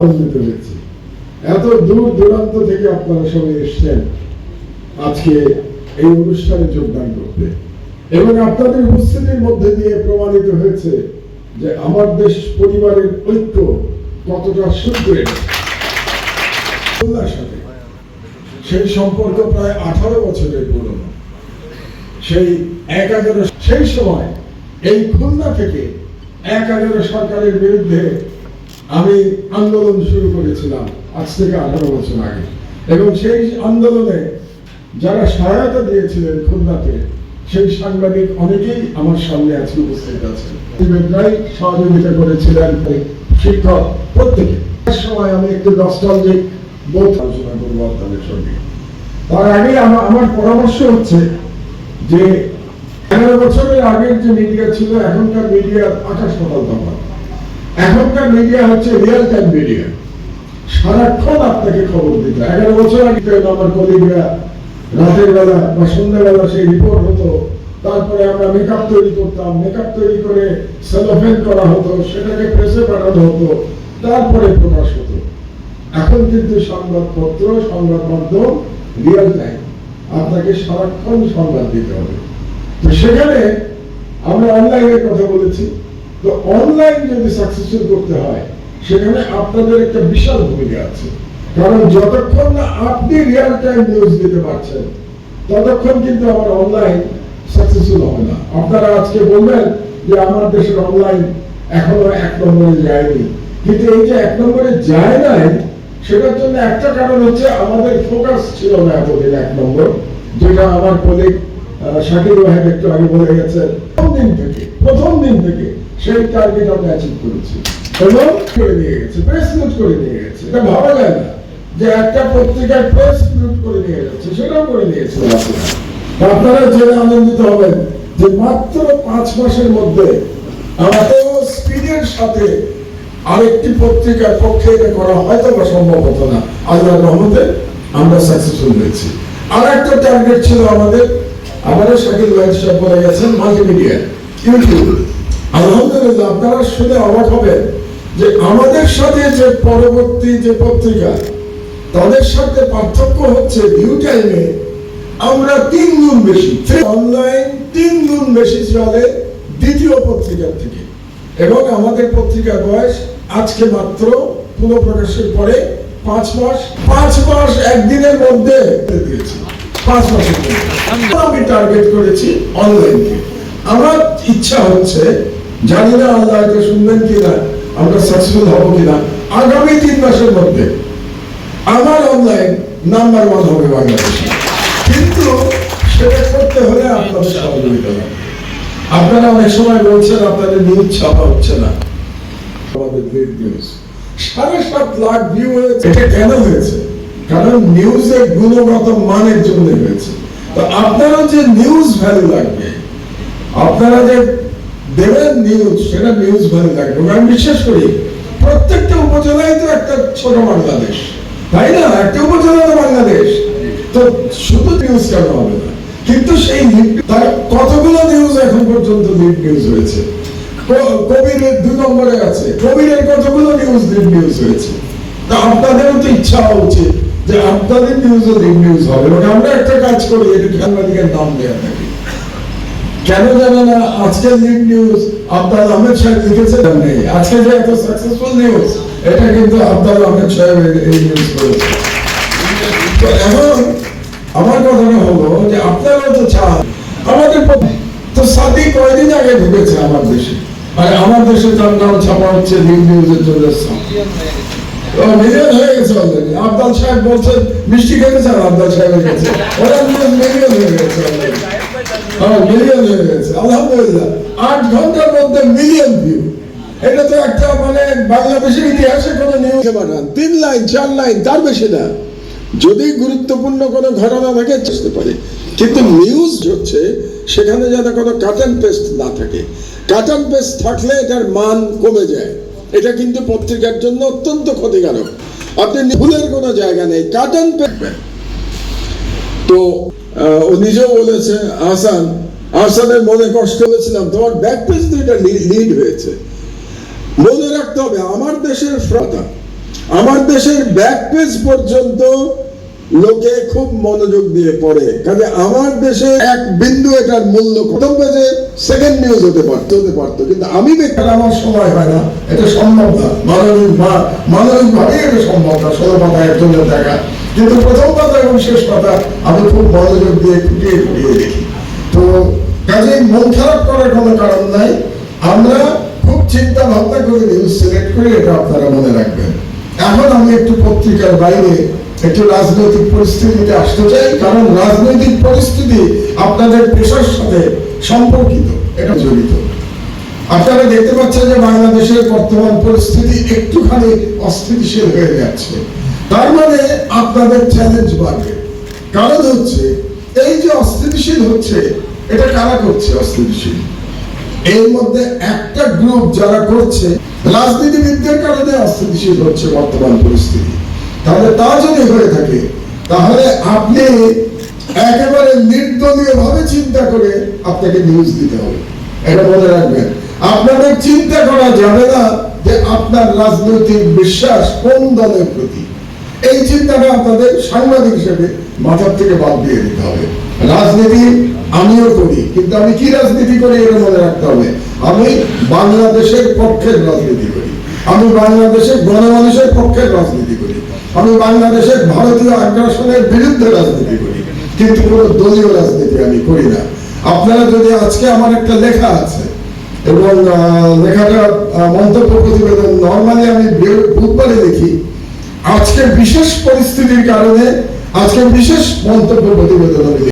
এত দূর দূরান্ত থেকে আপনারা সবাই এসছেন আজকে এই অনুষ্ঠানে যোগদান করতে। এবং আপনাদের উপস্থিতির মধ্যে দিয়ে প্রমাণিত হয়েছে যে আমার দেশ পরিবারের ঐক্য কতটা সুদৃঢ় সাথে। সেই সম্পর্ক প্রায় আঠারো বছরের পুরনো। সেই এক সেই সময় এই খুলনা থেকে এক সরকারের বিরুদ্ধে আমি আন্দোলন শুরু করেছিলাম আজ থেকে আঠারো বছর আগে। এবং সেই আন্দোলনে যারা সহায়তা দিয়েছিলেন খুলনাতে, সেই সাংবাদিক অনেকেই আমার সামনে আজকে উপস্থিত প্রায় সহযোগিতা করেছিলেন শিক্ষক প্রত্যেকে। সময় আমি একটু নস্টালজিক বোধ আলোচনা করব আপনাদের সঙ্গে। তার আগে আমা- আমার পরামর্শ হচ্ছে যে, এগারো বছরের আগের যে মিডিয়া ছিল, এখনকার মিডিয়া আকাশ পাতাল তফাৎ এখনকার মিডিয়া হচ্ছে রিয়েল টাইম মিডিয়া সারাক্ষণ আপনাকে খবর দিতে। এগারো বছর আগে আমার কলিগরা রাতের বেলা বা সন্ধ্যাবেলা সেই রিপোর্ট হতো, তারপরে আমরা মেকআপ তৈরি করতাম মেকআপ তৈরি করে সেলোফেন করা হতো, সেটাকে প্রেসে পাঠানো হতো, তারপরে প্রকাশ হতো। এখন কিন্তু সংবাদপত্র, সংবাদ মাধ্যম রিয়েল টাইম আপনাকে সারাক্ষণ সংবাদ দিতে হবে। তো সেখানে আমরা অনলাইনের কথা বলেছি। তো অনলাইন যদি সাকসেসফুল করতে হয়, সেখানে আপনাদের একটা বিশাল ভূমিকা আছে। কারণ যতক্ষণ না আপনি রিয়েল টাইম নিউজ দিতে পারছেন, ততক্ষণ কিন্তু আমার অনলাইন সাকসেসফুল হবে না। আপনারা আজকে বলবেন যে আমার দেশের অনলাইন এখনও এক নম্বরে যায়নি। কিন্তু এই যে এক নম্বরে যায় নাই, সেটার জন্য একটা কারণ হচ্ছে আমাদের ফোকাস ছিল না এতদিন এক নম্বর, যেটা আমার কলিগ শাকির ওয়াহেদ একটু আগে বলে গেছে প্রথম দিন থেকে, প্রথম দিন থেকে সেই টার্গেট আমরা অ্যাচিভ করেছি। এবং করে গেছে প্রেস করে গেছে। এটা ভাবা যায় না যে একটা পত্রিকায় প্রেস করে যাচ্ছে, সেটাও করে আপনারা। জেনে আনন্দিত হবেন যে মাত্র পাঁচ মাসের মধ্যে আমাদের স্পিডের সাথে আরেকটি পত্রিকার পক্ষে এটা করা হয়তো বা সম্ভব হতো না। আল্লাহর রহমতে আমরা সাকসেসফুল হয়েছি। আর একটা টার্গেট ছিল আমাদের আমারও শাকিল ভাই বলে গেছেন মাল্টিমিডিয়া ইউটিউব আলহামদুলিল্লাহ, আপনারা শুনে অবাক হবেন যে আমাদের সাথে যে পরবর্তী যে পত্রিকা, তাদের সাথে পার্থক্য হচ্ছে ভিউ টাইমে আমরা তিন গুণ বেশি অনলাইন তিন গুণ বেশি চলে দ্বিতীয় পত্রিকার থেকে। এবং আমাদের পত্রিকার বয়স আজকে মাত্র পুনঃপ্রকাশের পরে পাঁচ মাস পাঁচ মাস একদিনের মধ্যে দিয়েছি। আমি টার্গেট করেছি অনলাইনকে আমার ইচ্ছা হচ্ছে, জানি না আল্লাহ শুনবেন কিনা, আমরা সাকসেসফুল হব কিনা, আগামী তিন মাসের মধ্যে আমার অনলাইন নাম্বার ওয়ান হবে বাংলাদেশে। কিন্তু সেটা করতে হলে আপনাদের সহযোগিতা আপনারা অনেক সময় বলছেন, আপনাদের নিউজ ছাপা হচ্ছে না। আমাদের গ্রেট নিউজ সাড়ে সাত লাখ ভিউ হয়েছে। কেন হয়েছে? কারণ নিউজের গুণগত মানের জন্য হয়েছে তো আপনারও যে নিউজ ভ্যালু লাগবে, আপনারা যে দেবেন নিউজ সেটা নিউজ ভ্যালু লাগবে। আমি বিশ্বাস করি, প্রত্যেকটা উপজেলায় তো একটা ছোট বাংলাদেশ। তাই না? একটা উপজেলা তো বাংলাদেশ। তো শুধু নিউজ কেন হবে না? কিন্তু সেই তার কতগুলো নিউজ এখন পর্যন্ত লিড নিউজ হয়েছে? কবিরের দুই নম্বরে আছে। কবিরের কতগুলো নিউজ লিড নিউজ হয়েছে? তা আপনাদেরও তো ইচ্ছা হওয়া উচিত। যে আপনাদের নিউজও লিড নিউজ হবে এবং আমরা একটা কাজ করি এটা সাংবাদিকের নাম দেওয়া থাকে কেন জানে না, আজকের লিড নিউজ আব্দাল আহমেদ সাহেব লিখেছে নেই, আজকে যে এত সাকসেসফুল নিউজ এটা কিন্তু আব্দাল আহমেদ সাহেব এই- নিউজ করেছে। তো এখন আমার কথাটা হলো যে আপনারাও তো চান, আমাদের তো সাদি কয়দিন আগে ঢুকেছে আমার দেশে। আর আমার দেশে তার নাম ছাপা হচ্ছে লিড নিউজের জন্য। মিলিয়ন হয়ে গেছে অলরেডি আব্দাল সাহেব বলছেন, মিষ্টি খেতে চান আব্দাল ওরা মিলিয়ন হয়ে গেছে। হ্যাঁ মিলিয়ন হয়ে গেছে। আলহামদুলিল্লাহ, আট ঘণ্টার মধ্যে মিলিয়ন ভিউ এটা তো একটা মানে বাংলাদেশের ইতিহাসে কোনো নিউজ বানান। তিন লাইন, চার লাইন, তার বেশি না। যদি গুরুত্বপূর্ণ কোনো ঘটনা থাকে আসতে পারে। কিন্তু নিউজ হচ্ছে, সেখানে যাতে কোনো কাট অ্যান্ড পেস্ট না থাকে। কাট অ্যান্ড পেস্ট থাকলে এটার মান কমে যায়। এটা কিন্তু পত্রিকার জন্য অত্যন্ত ক্ষতিকারক। আপনি ভুলের কোনো জায়গা নেই, কাটান পেটবেন তো ও নিজেও বলেছে আসান আসানের মনে কষ্ট হয়েছিলাম তোমার ব্যাক পেজ তো এটা লিড হয়েছে। মনে রাখতে হবে, আমার দেশের ফ্রতা আমার দেশের ব্যাক পেজ পর্যন্ত লোকে খুব মনোযোগ দিয়ে পড়ে। কাজে আমার দেশে এক বিন্দু এটার মূল্য সেকেন্ড নিউজ হতে পারতো হতে পারতো। কিন্তু আমি আমার সময় হয় না। এটা সম্ভব না। মানবিক বা মানবিক ভাবে এটা সম্ভব না। পাতা দেখা। কিন্তু প্রথম পাতা এবং শেষ পাতা আমি খুব মনোযোগ দিয়ে দেখি। তো কাজে মন খারাপ করার কোনো কারণ নাই। আমরা খুব চিন্তা ভাবনা করে নিউজ সিলেক্ট করে, এটা আপনারা মনে রাখবেন। এখন আমি একটু পত্রিকার বাইরে একটু রাজনৈতিক পরিস্থিতিতে আসতে চাই, কারণ রাজনৈতিক পরিস্থিতি আপনাদের পেশার সাথে সম্পর্কিত, এটা জড়িত। আপনারা দেখতে পাচ্ছেন যে বাংলাদেশের বর্তমান পরিস্থিতি একটুখানি অস্থিতিশীল হয়ে যাচ্ছে। তার মানে আপনাদের চ্যালেঞ্জ বাড়বে। কারণ হচ্ছে, এই যে অস্থিতিশীল হচ্ছে, এটা কারা করছে অস্থিতিশীল? এর মধ্যে একটা গ্রুপ যারা করছে, রাজনীতিবিদদের কারণে অস্থিতিশীল হচ্ছে বর্তমান পরিস্থিতি। তাহলে তা যদি হয়ে থাকে, তাহলে আপনি একেবারে নির্দলীয় ভাবে চিন্তা করে আপনাকে নিউজ দিতে হবে। এটা মনে রাখবেন। আপনাদের চিন্তা করা যাবে না যে আপনার রাজনৈতিক বিশ্বাস কোন দলের প্রতি। এই চিন্তাটা আপনাদের সাংবাদিক হিসেবে মাথার থেকে বাদ দিয়ে দিতে হবে। রাজনীতি আমিও করি, কিন্তু আমি কি রাজনীতি করি এটা মনে রাখতে হবে। আমি বাংলাদেশের পক্ষের রাজনীতি করি। আমি বাংলাদেশের গণমানুষের পক্ষের রাজনীতি করি। আমি বাংলাদেশের ভারতীয় আগ্রাসনের বিরুদ্ধে রাজনীতি করি, কিন্তু কোনো দলীয় রাজনীতি আমি করি না আপনারা যদি আজকে আমার একটা লেখা আছে, এবং লেখাটা মন্তব্য প্রতিবেদন নর্মালি আমি বুধবারে লিখি, আজকে বিশেষ পরিস্থিতির কারণে, আজকে বিশেষ মন্তব্য প্রতিবেদন আমি।